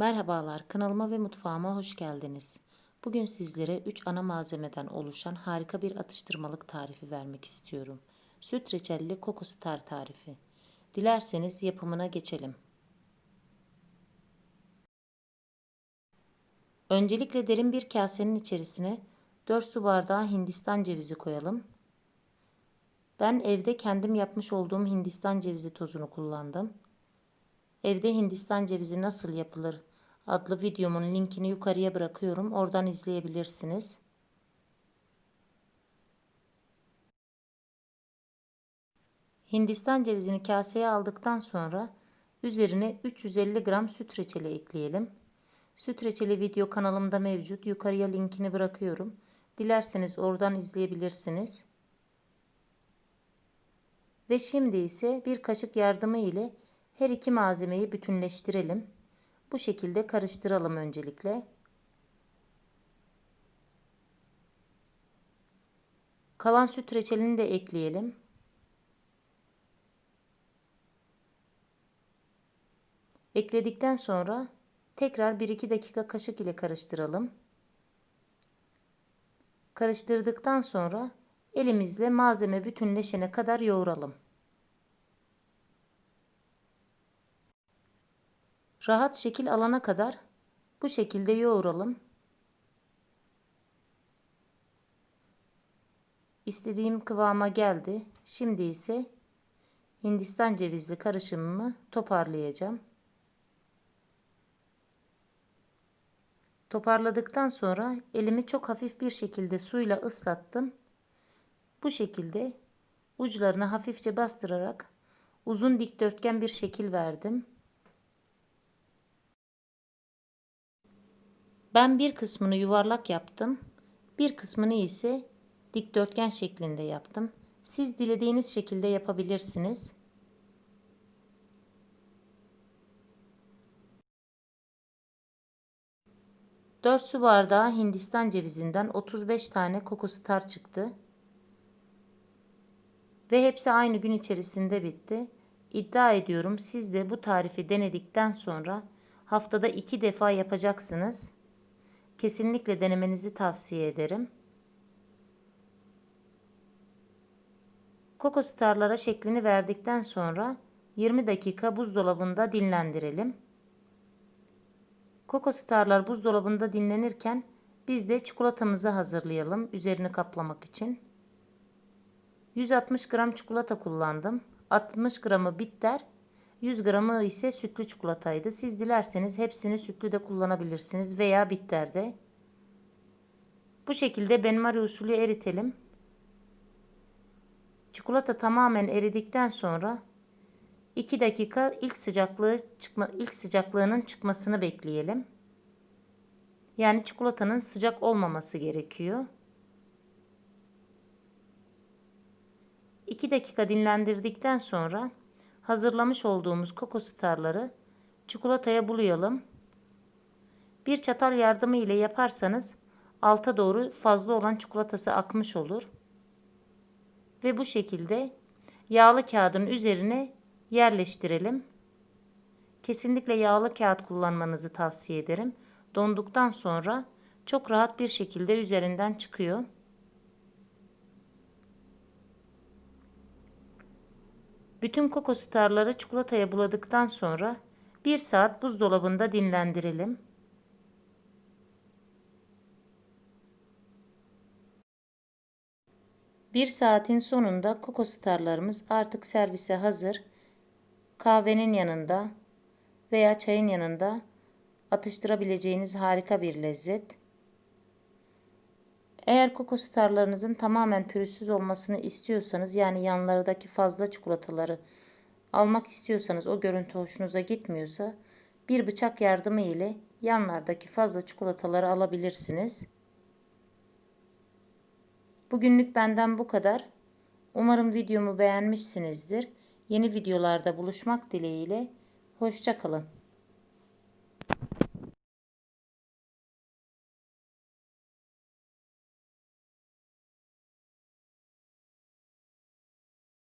Merhabalar, kanalıma ve mutfağıma hoş geldiniz. Bugün sizlere 3 ana malzemeden oluşan harika bir atıştırmalık tarifi vermek istiyorum. Süt reçelli Star tarifi. Dilerseniz yapımına geçelim. Öncelikle derin bir kasenin içerisine 4 su bardağı hindistan cevizi koyalım. Ben evde kendim yapmış olduğum hindistan cevizi tozunu kullandım. Evde hindistan cevizi nasıl yapılır adlı videomun linkini yukarıya bırakıyorum. Oradan izleyebilirsiniz. Hindistan cevizini kaseye aldıktan sonra üzerine 350 gram süt reçeli ekleyelim. Süt reçeli video kanalımda mevcut. Yukarıya linkini bırakıyorum. Dilerseniz oradan izleyebilirsiniz. Ve şimdi ise bir kaşık yardımı ile her iki malzemeyi bütünleştirelim. Bu şekilde karıştıralım öncelikle. Kalan süt reçelini de ekleyelim. Ekledikten sonra tekrar 1-2 dakika kaşık ile karıştıralım. Karıştırdıktan sonra elimizle malzeme bütünleşene kadar yoğuralım. Rahat şekil alana kadar bu şekilde yoğuralım. İstediğim kıvama geldi. Şimdi ise Hindistan cevizli karışımımı toparlayacağım. Toparladıktan sonra elimi çok hafif bir şekilde suyla ıslattım. Bu şekilde uçlarını hafifçe bastırarak uzun dikdörtgen bir şekil verdim. Ben bir kısmını yuvarlak yaptım. Bir kısmını ise dikdörtgen şeklinde yaptım. Siz dilediğiniz şekilde yapabilirsiniz. Dört su bardağı Hindistan cevizinden 35 tane kokostar çıktı. Ve hepsi aynı gün içerisinde bitti. İddia ediyorum siz de bu tarifi denedikten sonra haftada iki defa yapacaksınız. Kesinlikle denemenizi tavsiye ederim. Koko starlara şeklini verdikten sonra 20 dakika buzdolabında dinlendirelim. Koko starlar buzdolabında dinlenirken biz de çikolatamızı hazırlayalım üzerini kaplamak için. 160 gram çikolata kullandım. 60 gramı bitter, 100 gramı ise sütlü çikolataydı. Siz dilerseniz hepsini sütlü de kullanabilirsiniz veya bitter de. Bu şekilde benmari usulü eritelim. Çikolata tamamen eridikten sonra 2 dakika ilk sıcaklığı çıkma ilk sıcaklığının çıkmasını bekleyelim. Yani çikolatanın sıcak olmaması gerekiyor. 2 dakika dinlendirdikten sonra hazırlamış olduğumuz koko starları çikolataya bulayalım. Bir çatal yardımı ile yaparsanız alta doğru fazla olan çikolatası akmış olur. Ve bu şekilde yağlı kağıdın üzerine yerleştirelim. Kesinlikle yağlı kağıt kullanmanızı tavsiye ederim. Donduktan sonra çok rahat bir şekilde üzerinden çıkıyor. Bütün koko starları çikolataya buladıktan sonra 1 saat buzdolabında dinlendirelim. Bir saatin sonunda koko starlarımız artık servise hazır. Kahvenin yanında veya çayın yanında atıştırabileceğiniz harika bir lezzet. Eğer koko starlarınızın tamamen pürüzsüz olmasını istiyorsanız yani yanlardaki fazla çikolataları almak istiyorsanız o görüntü hoşunuza gitmiyorsa bir bıçak yardımı ile yanlardaki fazla çikolataları alabilirsiniz. Bugünlük benden bu kadar. Umarım videomu beğenmişsinizdir. Yeni videolarda buluşmak dileğiyle. Hoşçakalın.